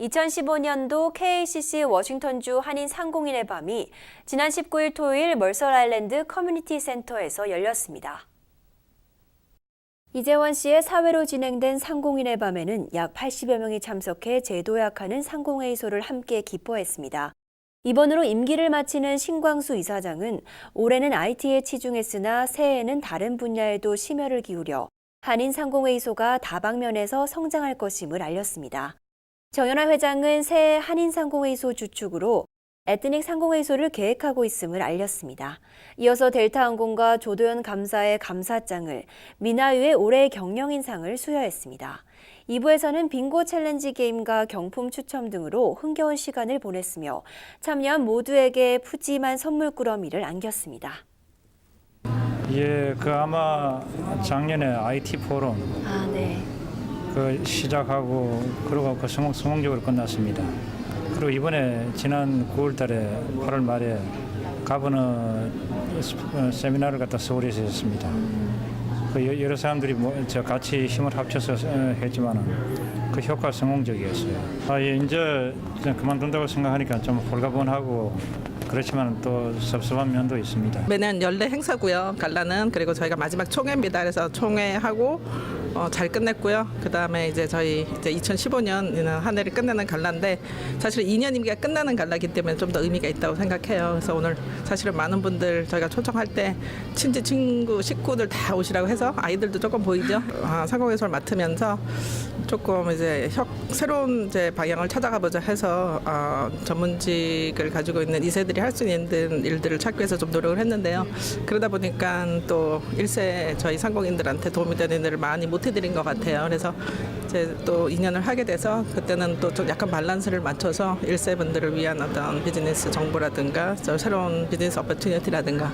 2015년도 KACC 워싱턴주 한인 상공인의 밤이 지난 19일 토요일 멀설 아일랜드 커뮤니티 센터에서 열렸습니다. 이재원 씨의 사회로 진행된 상공인의 밤에는 약 80여 명이 참석해 제도약하는 상공회의소를 함께 기뻐했습니다. 이번으로 임기를 마치는 신광수 이사장은 올해는 IT에 치중했으나 새해에는 다른 분야에도 심혈을 기울여 한인 상공회의소가 다방면에서 성장할 것임을 알렸습니다. 정연아 회장은 새해 한인 상공회의소 주축으로 에트닉 상공회의소를 계획하고 있음을 알렸습니다. 이어서 델타항공과 조도연 감사의 감사장을 미나유의 올해의 경영인상을 수여했습니다. 2부에서는 빙고 챌린지 게임과 경품 추첨 등으로 흥겨운 시간을 보냈으며 참여한 모두에게 푸짐한 선물 꾸러미를 안겼습니다. 예, 그 아마 작년에 IT 포럼 아, 네. 그 시작하고 그러고 그 성공, 성공적으로 끝났습니다. 그리고 이번에 지난 9월달에 8월 말에 가버너 스- 어, 세미나를 갖다 서울에서 했습니다. 그 여- 여러 사람들이 뭐, 저 같이 힘을 합쳐서 어, 했지만은 그 효과 성공적이었어요. 아, 예, 이제 그만둔다고 생각하니까 좀 홀가분하고 그렇지만 또 섭섭한 면도 있습니다. 매년 연례 행사고요. 갈라는 그리고 저희가 마지막 총회입니다. 그래서 총회하고 어, 잘 끝냈고요. 그 다음에 이제 저희 이제 2015년 한 해를 끝내는 갈라인데 사실 2년 임기가 끝나는 갈라기 때문에 좀 더 의미가 있다고 생각해요. 그래서 오늘 사실은 많은 분들 저희가 초청할 때 친지 친구 식구들 다 오시라고 해서 아이들도 조금 보이죠. 아, 상공회소를 맡으면서 조금 이제 혁, 새로운 이제 방향을 찾아가 보자 해서 어, 전문직을 가지고 있는 이세들이 할 수 있는 일들을 찾기 위해서 좀 노력을 했는데요. 그러다 보니까 또 일세 저희 상공인들한테 도움이 되는 일을 많이 못 해드린 것 같아요. 그래서 이제 또 2년을 하게 돼서 그때는 또 좀 약간 밸런스를 맞춰서 일세 분들을 위한 어떤 비즈니스 정보라든가 저 새로운 비즈니스 어퍼튜니티라든가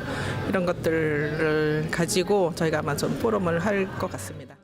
이런 것들을 가지고 저희가 아마 좀 포럼을 할 것 같습니다.